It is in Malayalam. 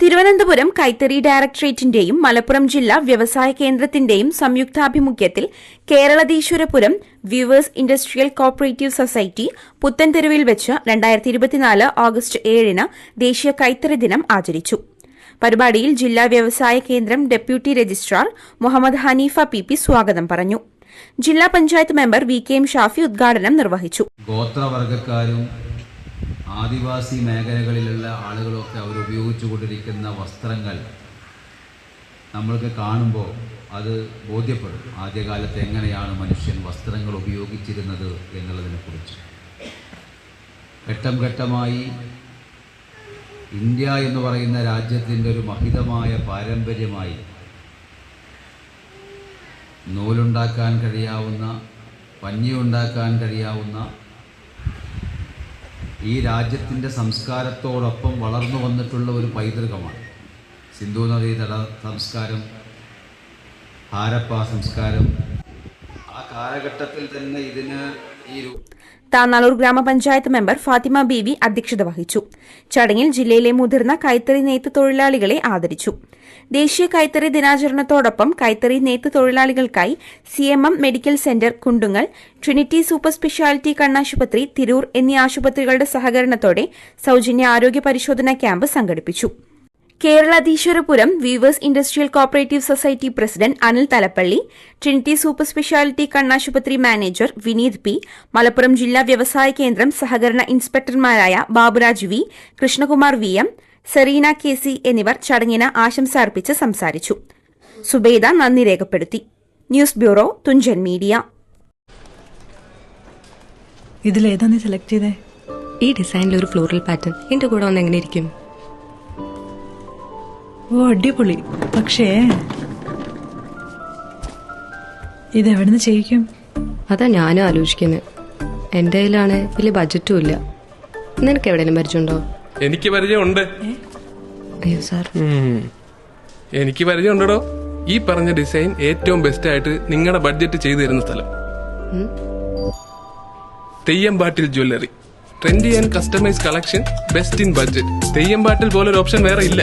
Thiruvananthapuram കൈത്തറി ഡയറക്ടറേറ്റിന്റെയും മലപ്പുറം ജില്ലാ വ്യവസായ കേന്ദ്രത്തിന്റെയും സംയുക്താഭിമുഖ്യത്തിൽ Keralatheeswarapuram weavers industrial cooperative society പുത്തൻതെരുവിൽ വെച്ച് രണ്ടായിരത്തി ഇരുപത്തിനാല് ഓഗസ്റ്റ് ഏഴിന് ദേശീയ കൈത്തറി ദിനം ആചരിച്ചു. പരിപാടിയിൽ ജില്ലാ വ്യവസായ കേന്ദ്രം deputy registrar Muhammad Haneefa P P സ്വാഗതം പറഞ്ഞു. ജില്ലാ panchayat member V K M Shafi ഉദ്ഘാടനം നിർവഹിച്ചു. ഗോത്രവർഗക്കാരും ആദിവാസി മേഖലകളിലുള്ള ആളുകളൊക്കെ അവർ ഉപയോഗിച്ചു കൊണ്ടിരിക്കുന്ന വസ്ത്രങ്ങൾ നമ്മൾക്ക് കാണുമ്പോൾ അത് ബോധ്യപ്പെടും. ആദ്യകാലത്ത് എങ്ങനെയാണ് മനുഷ്യൻ വസ്ത്രങ്ങൾ ഉപയോഗിച്ചിരുന്നത് എന്നുള്ളതിനെക്കുറിച്ച് ഘട്ടം ഘട്ടമായി ഇന്ത്യ എന്ന് പറയുന്ന രാജ്യത്തിന്റെ ഒരു മഹിതമായ പാരമ്പര്യമായി നൂലുണ്ടാക്കാൻ കഴിയാവുന്ന പഞ്ഞി ഉണ്ടാക്കാൻ കഴിയാവുന്ന ഈ രാജ്യത്തിന്റെ സംസ്കാരത്തോടൊപ്പം വളർന്നു വന്നിട്ടുള്ള ഒരു പൈതൃകമാണ്. സിന്ധു നദീതട സംസ്കാരം ഹാരപ്പ സംസ്കാരം. ആ കാലഘട്ടത്തിൽ തന്നെ ഇതിന് താന്നാളൂർ ഗ്രാമപഞ്ചായത്ത് മെമ്പർ ഫാത്തിമ ബീവി അധ്യക്ഷത വഹിച്ചു. ചടങ്ങിൽ ജില്ലയിലെ മുതിർന്ന കൈത്തറി നെയ്ത്ത് തൊഴിലാളികളെ ആദരിച്ചു. ദേശീയ കൈത്തറി ദിനാചരണത്തോടൊപ്പം കൈത്തറി നെയ്ത്ത് തൊഴിലാളികൾക്കായി C medical centre Kundungal Trinity super speciality കണ്ണാശുപത്രി തിരൂർ എന്നീ ആശുപത്രികളുടെ സഹകരണത്തോടെ സൌജന്യ ആരോഗ്യ പരിശോധനാ ക്യാമ്പ് സംഘടിപ്പിച്ചു. Keraladheeswarapuram weavers industrial cooperative society president Anil Thalappally Trinity super speciality കണ്ണാശുപത്രി മാനേജർ വിനീത് പി മലപ്പുറം ജില്ലാ വ്യവസായ കേന്ദ്രം സഹകരണ ഇൻസ്പെക്ടർമാരായ Baburaj V Krishnakumar V M Sereena K C എന്നിവർ ചടങ്ങിന് ആശംസ അർപ്പിച്ച് സംസാരിച്ചു. സുബൈദ നന്ദി രേഖപ്പെടുത്തി. News bureau Thunchan media. ഇതിലേതാ നീ സെലക്ട് ചെയ്തേ? ഈ ഡിസൈനിൽ ഒരു ഫ്ലോറൽ പാറ്റേൺ എന്റെ കൂടെ വന്ന് എങ്ങനെ ഇരിക്കും? ഓ അടിപൊളി. പക്ഷേ ഇതെവിടുന്ന് ചെയ്യിക്കും? അതാ ഞാനും ആലോചിക്കുന്നത് എന്റെ കയ്യിലാണ് വലിയ ബജറ്റും ഇല്ല. നിനക്ക് എവിടെയെങ്കിലും പരിചയമുണ്ടോ? എനിക്ക് പരിചയമുണ്ട്. അയ്യോ സാർ. എനിക്ക് പരിചയമുണ്ടോ ഈ പറഞ്ഞ ഡിസൈൻ ഏറ്റവും ബെസ്റ്റ് ആയിട്ട് നിങ്ങളുടെ ബഡ്ജറ്റ് ചെയ്തു തരുന്ന സ്ഥലം. Theyyampattil jewellery. Trendy and customise collection best in budget Theyyampattil ഒരു ഓപ്ഷൻ വേറെ ഇല്ല.